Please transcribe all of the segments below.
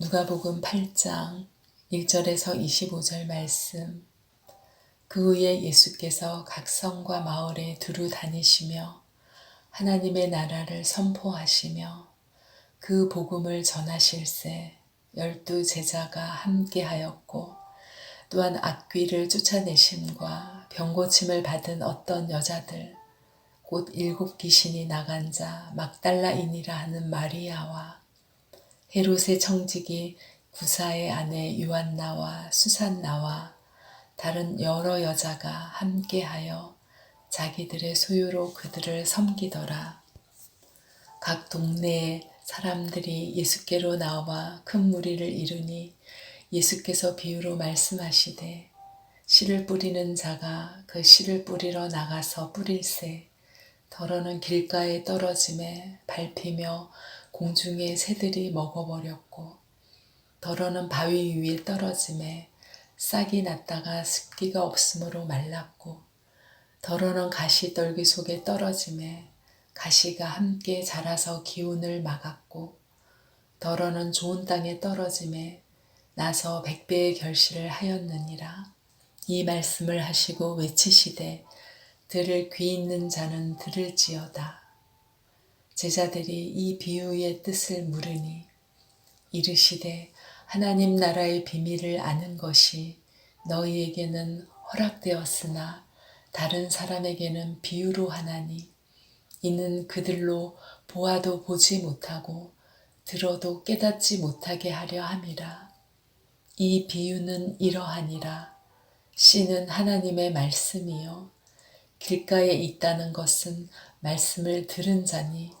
누가복음 8장 1절에서 25절 말씀. 그 후에 예수께서 각 성과 마을에 두루 다니시며 하나님의 나라를 선포하시며 그 복음을 전하실세 열두 제자가 함께 하였고 또한 악귀를 쫓아내심과 병고침을 받은 어떤 여자들 곧 일곱 귀신이 나간 자 막달라인이라 하는 마리아와 헤롯의 청지기 구사의 아내 유한나와 수산나와 다른 여러 여자가 함께하여 자기들의 소유로 그들을 섬기더라. 각 동네에 사람들이 예수께로 나와 큰 무리를 이루니 예수께서 비유로 말씀하시되 씨를 뿌리는 자가 그 씨를 뿌리러 나가서 뿌릴새 더러는 길가에 떨어짐에 밟히며 공중의 새들이 먹어버렸고 더러는 바위 위에 떨어짐에 싹이 났다가 습기가 없으므로 말랐고 더러는 가시 떨기 속에 떨어짐에 가시가 함께 자라서 기운을 막았고 더러는 좋은 땅에 떨어짐에 나서 백배의 결실을 하였느니라. 이 말씀을 하시고 외치시되 들을 귀 있는 자는 들을지어다 제자들이 이 비유의 뜻을 물으니 이르시되 하나님 나라의 비밀을 아는 것이 너희에게는 허락되었으나 다른 사람에게는 비유로 하나니 이는 그들로 보아도 보지 못하고 들어도 깨닫지 못하게 하려 함이라. 이 비유는 이러하니라. 씨는 하나님의 말씀이요. 길가에 있다는 것은 말씀을 들은 자니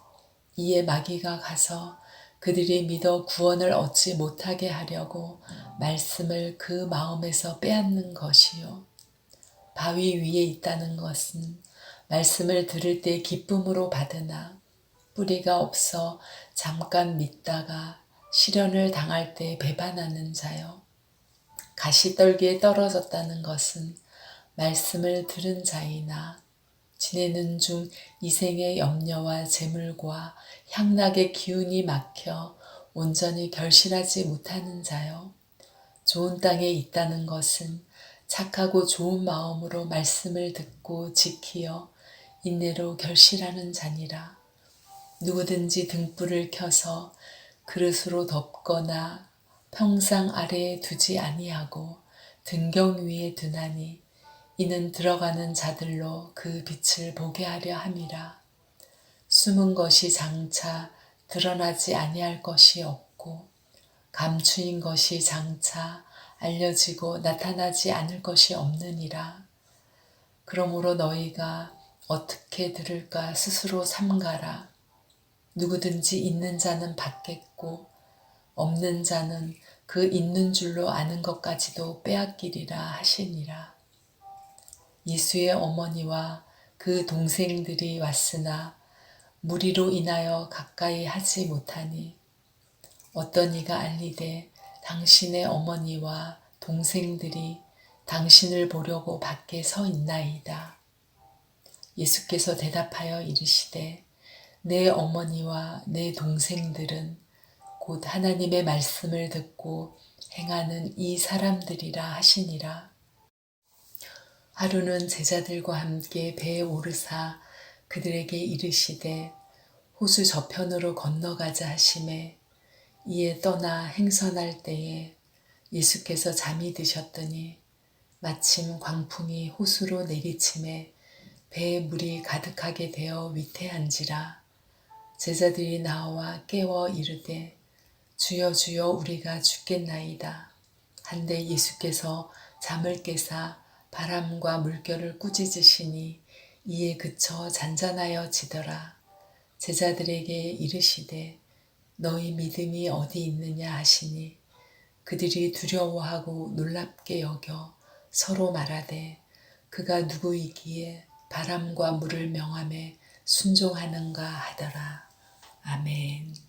이에 마귀가 가서 그들이 믿어 구원을 얻지 못하게 하려고 말씀을 그 마음에서 빼앗는 것이요. 바위 위에 있다는 것은 말씀을 들을 때 기쁨으로 받으나 뿌리가 없어 잠깐 믿다가 시련을 당할 때 배반하는 자요. 가시떨기에 떨어졌다는 것은 말씀을 들은 자이나 지내는 중 이생의 염려와 재물과 향락의 기운이 막혀 온전히 결실하지 못하는 자요. 좋은 땅에 있다는 것은 착하고 좋은 마음으로 말씀을 듣고 지키어 인내로 결실하는 자니라. 누구든지 등불을 켜서 그릇으로 덮거나 평상 아래에 두지 아니하고 등경 위에 두나니 이는 들어가는 자들로 그 빛을 보게 하려 함이라. 숨은 것이 장차 드러나지 아니할 것이 없고 감추인 것이 장차 알려지고 나타나지 않을 것이 없느니라. 그러므로 너희가 어떻게 들을까 스스로 삼가라. 누구든지 있는 자는 받겠고 없는 자는 그 있는 줄로 아는 것까지도 빼앗기리라 하시니라. 예수의 어머니와 그 동생들이 왔으나 무리로 인하여 가까이 하지 못하니 어떤 이가 알리되 당신의 어머니와 동생들이 당신을 보려고 밖에 서 있나이다. 예수께서 대답하여 이르시되 내 어머니와 내 동생들은 곧 하나님의 말씀을 듣고 행하는 이 사람들이라 하시니라. 하루는 제자들과 함께 배에 오르사 그들에게 이르시되 호수 저편으로 건너가자 하심에 이에 떠나 행선할 때에 예수께서 잠이 드셨더니 마침 광풍이 호수로 내리침에 배에 물이 가득하게 되어 위태한지라 제자들이 나와 깨워 이르되 주여 주여 우리가 죽겠나이다. 한데 예수께서 잠을 깨사 바람과 물결을 꾸짖으시니 이에 그쳐 잔잔하여 지더라. 제자들에게 이르시되 너희 믿음이 어디 있느냐 하시니 그들이 두려워하고 놀랍게 여겨 서로 말하되 그가 누구이기에 바람과 물을 명함에 순종하는가 하더라. 아멘.